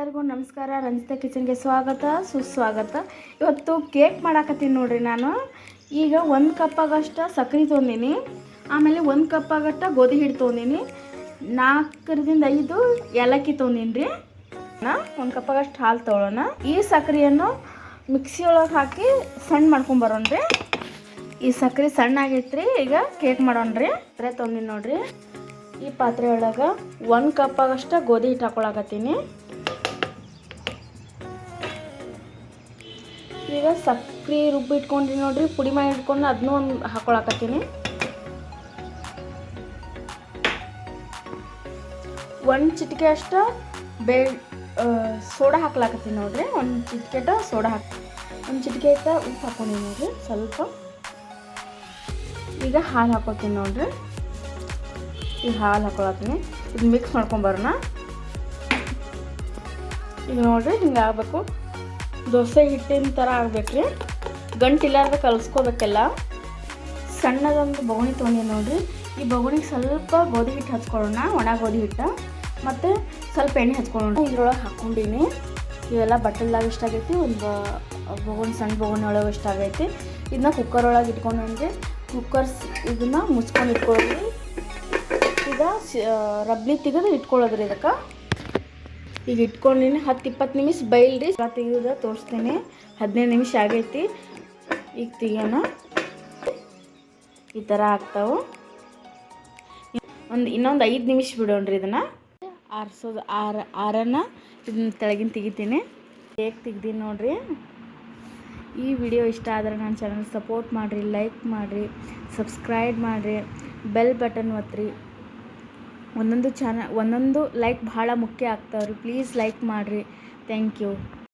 ಎಲ್ಲರಿಗೂ ನಮಸ್ಕಾರ, ರಂಜಿತಾ ಕಿಚನ್ಗೆ ಸ್ವಾಗತ, ಸುಸ್ವಾಗತ. ಇವತ್ತು ಕೇಕ್ ಮಾಡಾಕತ್ತೀನಿ ನೋಡ್ರಿ ನಾನು. ಈಗ ಒಂದು ಕಪ್ಪಾಗಷ್ಟ ಸಕ್ಕರೆ ತೊಗೊಂಡಿನಿ ಆಮೇಲೆ ಒಂದು ಕಪ್ಪಾಗಷ್ಟ ಗೋಧಿ ಹಿಟ್ಟು ತೊಗೊಂಡಿನಿ ನಾಲ್ಕರಿಂದ ಐದು ಏಲಕ್ಕಿ ತೊಗೊಂಡಿನಿ ರೀ ನಾ ಒಂದು ಕಪ್ಪಾಗಷ್ಟು ಹಾಲು ತೊಗೊಳ್ಳೋಣ ಈ ಸಕ್ಕರೆಯನ್ನು ಮಿಕ್ಸಿ ಒಳಗೆ ಹಾಕಿ ಸಣ್ಣ ಮಾಡ್ಕೊಂಬರೋಣ ರೀ ಈ ಸಕ್ಕರೆ ಸಣ್ಣ ಆಗೈತ್ರಿ, ಈಗ ಕೇಕ್ ಮಾಡೋಣ್ರಿ. ಪಾತ್ರೆ ತೊಗೊಂಡಿನಿ ನೋಡ್ರಿ. ಈ ಪಾತ್ರೆ ಒಳಗೆ ಒಂದು ಕಪ್ಪಾಗಷ್ಟು ಗೋಧಿ ಹಿಟ್ಟು ಹಾಕೊಳಕತ್ತೀನಿ. ಈಗ ಸಕ್ರೆ ರುಬ್ಬಿ ಇಟ್ಕೊಂಡ್ರಿ ನೋಡ್ರಿ, ಪುಡಿ ಮಾಡಿ ಇಟ್ಕೊಂಡು ಅದನ್ನೂ ಒಂದು ಹಾಕೊಳಕತ್ತೀನಿ. ಒಂದು ಚಿಟಿಕೆ ಅಷ್ಟ ಬೇ ಸೋಡಾ ಹಾಕ್ಲಾಕತ್ತೀನಿ ನೋಡ್ರಿ, ಒಂದು ಚಿಟಿಕೆಟ ಸೋಡಾ ಹಾಕಿ, ಒಂದು ಚಿಟಿಕೆ ಇಟ್ಟ ಉಪ್ಪು ಹಾಕೊಂಡಿನಿ ನೋಡ್ರಿ, ಸ್ವಲ್ಪ. ಈಗ ಹಾಲು ಹಾಕೋತೀನಿ ನೋಡ್ರಿ. ಈಗ ಹಾಲು ಹಾಕೊಳತ್ತೀನಿ. ಇದು ಮಿಕ್ಸ್ ಮಾಡ್ಕೊಂಬರೋಣ ಈಗ ನೋಡ್ರಿ ಹಿಂಗೆ ಆಗಬೇಕು. ದೋಸೆ ಹಿಟ್ಟಿನ ಥರ ಆಗ್ಬೇಕ್ರಿ. ಗಂಟಿಲ್ಲಾರ್ದ ಕಲಿಸ್ಕೋಬೇಕೆಲ್ಲ. ಸಣ್ಣದೊಂದು ಬೊಗಣಿ ತೊಗೊಂಡಿ ನೋಡಿರಿ. ಈ ಬೋಗುಣಿಗೆ ಸ್ವಲ್ಪ ಗೋಧಿ ಹಿಟ್ಟು ಹಚ್ಕೊಳ್ಳೋಣ, ಒಣ ಗೋಧಿ ಹಿಟ್ಟು. ಮತ್ತು ಸ್ವಲ್ಪ ಎಣ್ಣೆ ಹಚ್ಕೊಳ್ಳೋಣ. ಇದ್ರೊಳಗೆ ಹಾಕ್ಕೊಂಡಿನಿ. ಇವೆಲ್ಲ ಬಟ್ಟಲ್ದಾಗ ಇಷ್ಟ ಆಗೈತಿ, ಒಂದು ಬೊಗಣಿ ಸಣ್ಣ ಬೊಗಣಿ ಒಳಗೆ ಇಷ್ಟ ಆಗೈತಿ. ಇದನ್ನ ಕುಕ್ಕರ್ ಒಳಗೆ ಇಟ್ಕೊಂಡ್ರಿ ಕುಕ್ಕರ್ಸ್ ಇದನ್ನ ಮುಚ್ಕೊಂಡು ಇಟ್ಕೊಳ್ಳೋದ್ರಿ. ಈಗ ರಬ್ಬಿ ತೆಗೆದು ಇಟ್ಕೊಳ್ಳೋದ್ರಿ ಇದಕ್ಕೆ. ಈಗ ಇಟ್ಕೊಂಡಿನಿ. ಹತ್ತು ಇಪ್ಪತ್ತು ನಿಮಿಷ ಬೈಲ್ರಿ. ತೆಗೆದು ತೋರಿಸ್ತೀನಿ. ಹದಿನೈದು ನಿಮಿಷ ಆಗೈತಿ. ಈಗ ತೆಗಿಯೋಣ. ಈ ಥರ ಆಗ್ತಾವೆ. ಒಂದು ಇನ್ನೊಂದು ಐದು ನಿಮಿಷ ಬಿಡೋಣ್ರಿ ಇದನ್ನು. ಆರಿಸೋದು ಆರ ಆರನ್ನ ಇದನ್ನ ತೆಳಗಿನ ತೆಗಿತೀನಿ. ಹೇಗೆ ತೆಗ್ದೀನಿ ನೋಡಿರಿ. ಈ ವಿಡಿಯೋ ಇಷ್ಟ ಆದರೆ ನನ್ನ ಚಾನಲ್ ಸಪೋರ್ಟ್ ಮಾಡಿರಿ ಲೈಕ್ ಮಾಡಿರಿ ಸಬ್ಸ್ಕ್ರೈಬ್ ಮಾಡಿರಿ ಬೆಲ್ ಬಟನ್ ಒತ್ತಿರಿ. ಒಂದೊಂದು ಚಾನ ಒಂದೊಂದು ಲೈಕ್ ಭಾಳ ಮುಖ್ಯ ಆಗ್ತಾವ್ರಿ. ಪ್ಲೀಸ್ ಲೈಕ್ ಮಾಡಿರಿ. Thank you